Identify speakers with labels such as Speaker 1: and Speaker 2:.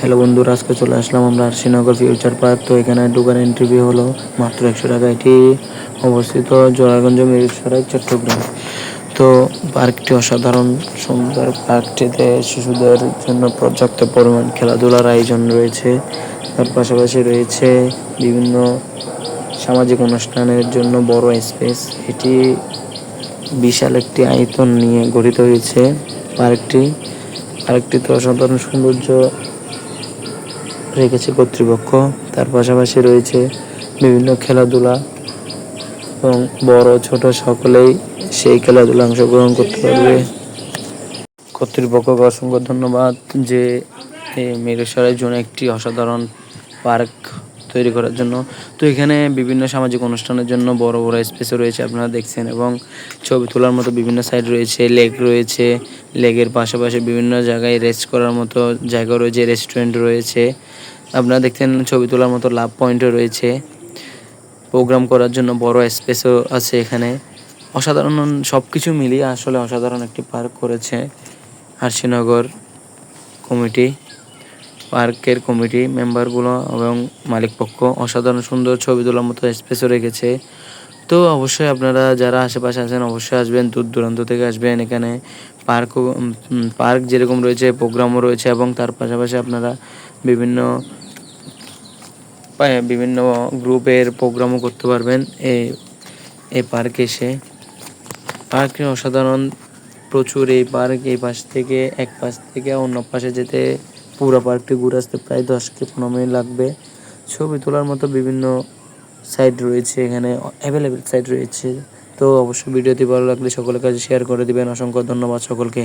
Speaker 1: Hello বন্ধুরা, আজকে চলে আসলাম আমরা শ্রীনগর ফিউচার পার্ক তো এখানে ঢোকার এন্ট্রি হলো মাত্র একশো টাকা। এটি অবস্থিত জোড়াগঞ্জ মিরসরাই চট্টগ্রাম। তো পার্কটি অসাধারণ, সুন্দর পার্কটিতে শিশুদের জন্য পর্যাপ্ত পরিমাণ খেলাধুলার আয়োজন রয়েছে। তার পাশাপাশি রয়েছে বিভিন্ন সামাজিক অনুষ্ঠানের জন্য বড় স্পেস এটি বিশাল একটি আয়তন নিয়ে গঠিত হয়েছে পার্কটি। পার্কটিতে অসাধারণ সৌন্দর্য রেখেছে কর্তৃপক্ষ। তার পাশাপাশি রয়েছে বিভিন্ন খেলাধুলা এবং বড়, ছোট সকলেই সেই খেলাধুলা অংশগ্রহণ করতে পারবে। কর্তৃপক্ষকে অসংখ্য ধন্যবাদ যে এই মিরেশ্বরের জন্য একটি অসাধারণ পার্ক তৈরি করার জন্য। তো এখানে বিভিন্ন সামাজিক অনুষ্ঠানের জন্য বড় বড় স্পেসও রয়েছে আপনারা দেখছেন এবং ছবি তোলার মতো বিভিন্ন সাইড রয়েছে লেক রয়েছে। লেকের পাশাপাশি বিভিন্ন জায়গায় রেস্ট করার মতো জায়গা রয়েছে রেস্টুরেন্ট রয়েছে। আপনারা দেখছেন ছবি তোলার মতো লাভ পয়েন্টও রয়েছে। প্রোগ্রাম করার জন্য বড় স্পেসও আছে এখানে। অসাধারণ সব কিছু মিলিয়ে আসলে অসাধারণ একটি পার্ক করেছে হাসিনগর কমিটি পার্কের কমিটি মেম্বারগুলো এবং মালিকপক্ষ অসাধারণ সুন্দর ছবি তোলার মতো স্পেসও রেখেছে। তো অবশ্যই আপনারা যারা আশেপাশে আছেন অবশ্যই আসবেন, দূর দূরান্ত থেকে আসবেন। এখানে পার্ক পার্ক যেরকম রয়েছে প্রোগ্রামও রয়েছে এবং তার পাশাপাশি আপনারা বিভিন্ন বিভিন্ন গ্রুপের প্রোগ্রামও করতে পারবেন এই এই পার্কে এসে। পার্কে অসাধারণ প্রচুর এই পার্ক এই পাশ থেকে, এক পাশ থেকে অন্য পাশে যেতে পুরো পার্কটি ঘুরে আসতে প্রায় দশ থেকে পনেরো মিনিট লাগবে। ছবি তোলার মতো বিভিন্ন সাইড রয়েছে, এখানে অ্যাভেলেবেল সাইট রয়েছে। তো অবশ্যই ভিডিওটি ভালো লাগলে সকলের কাছে শেয়ার করে দিবেন। অসংখ্য ধন্যবাদ সকলকে।